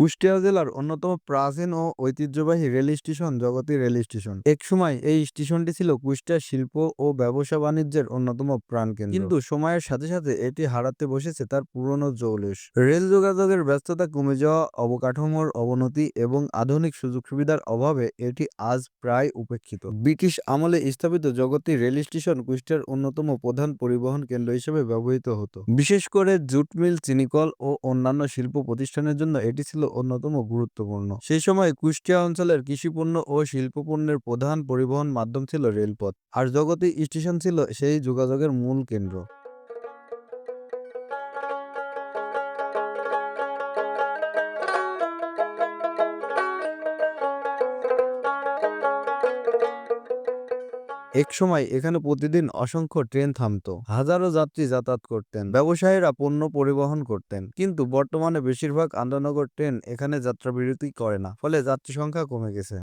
কুষ্টিয়া জেলার অন্যতম প্রাচীন ও ঐতিহ্যবাহী rail station Jagati rail station. এক সময় এই স্টেশনটি ছিল কুষ্টিয়ার শিল্প ও ব্যবসা বাণিজ্যের অন্যতম প্রাণকেন্দ্র কিন্তু সময়ের সাথে সাথে এটি হারাতে বসেছে তার পুরনো জৌলুস রেল যোগাযোগের ব্যস্ততা কমে যাওয়া, অবকাঠামোর অবনতি এবং আধুনিক সুযোগ সুবিধার অভাবে এটি আজ প্রায় উপেক্ষিত। ব্রিটিশ আমলে স্থাপিত জগতী রেল স্টেশন কুষ্টিয়ার অন্যতম প্রধান পরিবহন কেন্দ্র হিসেবে ব্যবহৃত হতো। বিশেষ করে জুট মিল, চিনিকল ও অন্যান্য শিল্প প্রতিষ্ঠানের জন্য এটি ছিল অন্যতম গুরুত্বপূর্ণ। সেই সময় কুষ্টিয়া অঞ্চলের কৃষিপণ্য ও শিল্পপণ্যের প্রধান পরিবহন মাধ্যম ছিল রেলপথ। আর জগতী স্টেশন ছিল সেই যোগাযোগের মূল কেন্দ্র। এক সময় এখানে প্রতিদিন অসংখ্য ট্রেন থামত। হাজারো যাত্রী যাতায়াত করতেন, ব্যবসায়ীরা পণ্য পরিবহন করতেন। কিন্তু বর্তমানে বেশিরভাগ আন্তনগর ট্রেন এখানে যাত্রা বিরতি করে না, ফলে যাত্রী সংখ্যা কমে গেছে।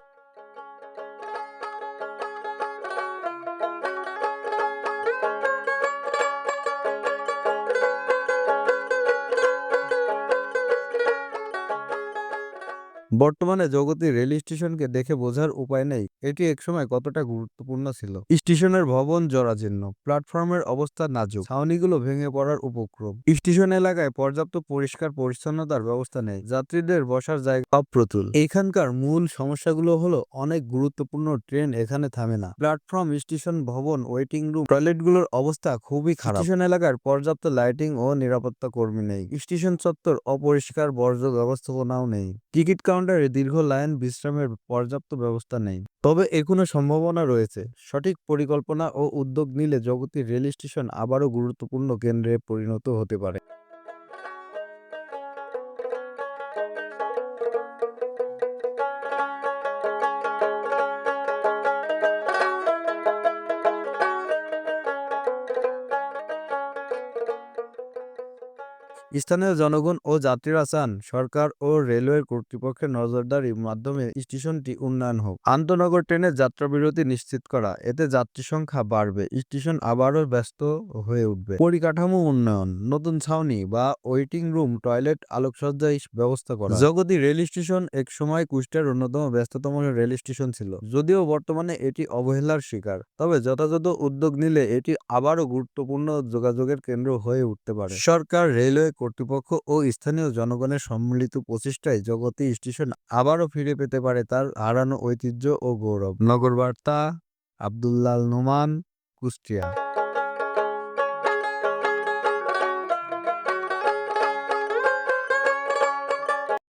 বর্তমানে জগতী রেল স্টেশনকে দেখে বোঝার উপায় নেই। এটি একসময় কতটা গুরুত্বপূর্ণ ছিল। স্টেশনের ভবন জরাজীর্ণ, প্ল্যাটফর্মের অবস্থা নাজুক, ছাউনিগুলো ভেঙে পড়ার উপক্রম। স্টেশন এলাকায় পর্যাপ্ত পরিষ্কার পরিচ্ছন্নতার ব্যবস্থা নেই। যাত্রীদের বসার জায়গা অপ্রতুল। এখানকার মূল সমস্যাগুলো হলো অনেক গুরুত্বপূর্ণ ট্রেন এখানে থামে না। প্ল্যাটফর্ম, স্টেশন, ভবন, ওয়েটিং রুম, টয়লেটগুলোর অবস্থা খুবই খারাপ। স্টেশন এলাকার পর্যাপ্ত লাইটিং ও নিরাপত্তা কর্মী নেই। স্টেশন চত্বর অপরিষ্কার বর্জ্য ব্যবস্থাপনাও নেই। টিকিট কাউন্টারে দীর্ঘ লাইন বিশ্রামের পর্যাপ্ত ব্যবস্থা নেই। তবে এখনও সম্ভাবনা রয়েছে। সঠিক পরিকল্পনা ও উদ্যোগ নিলে জগতের রেল স্টেশন আবারও গুরুত্বপূর্ণ কেন্দ্রে পরিণত হতে পারে। স্থানীয় জনগণ ও যাত্রীরা চান সরকার ও রেলওয়ে কর্তৃপক্ষের নজরদারির মাধ্যমে স্টেশনটি উন্নয়ন হোক। আন্তনগর ট্রেনের যাত্রা বিরতি নিশ্চিত করা, এতে যাত্রী সংখ্যা বাড়বে, স্টেশন আবারও ব্যস্ত হয়ে উঠবে। পরিকাঠামো উন্নয়ন, নতুন ছাউনি বা ওয়েটিং রুম, টয়লেট, আলোকসজ্জা ব্যবস্থা করা। জগতি রেল স্টেশন এক সময় কুষ্টিয়ার অন্যতম ব্যস্ততম রেল স্টেশন ছিল। যদিও বর্তমানে এটি অবহেলার শিকার, তবে যথাযথ উদ্যোগ নিলে এটি আবারও গুরুত্বপূর্ণ যোগাযোগের কেন্দ্র হয়ে উঠতে পারে। সরকার রেলওয়ে কর্তৃপক্ষ ও স্থানীয় জনগণের সম্মিলিত প্রচেষ্টায় জগতে স্টেশন আবারও ফিরে পেতে পারে তার হারানো ঐতিহ্য ও গৌরব। নগর বার্তা আবদুল্লাল নোমান, কুষ্টিয়া।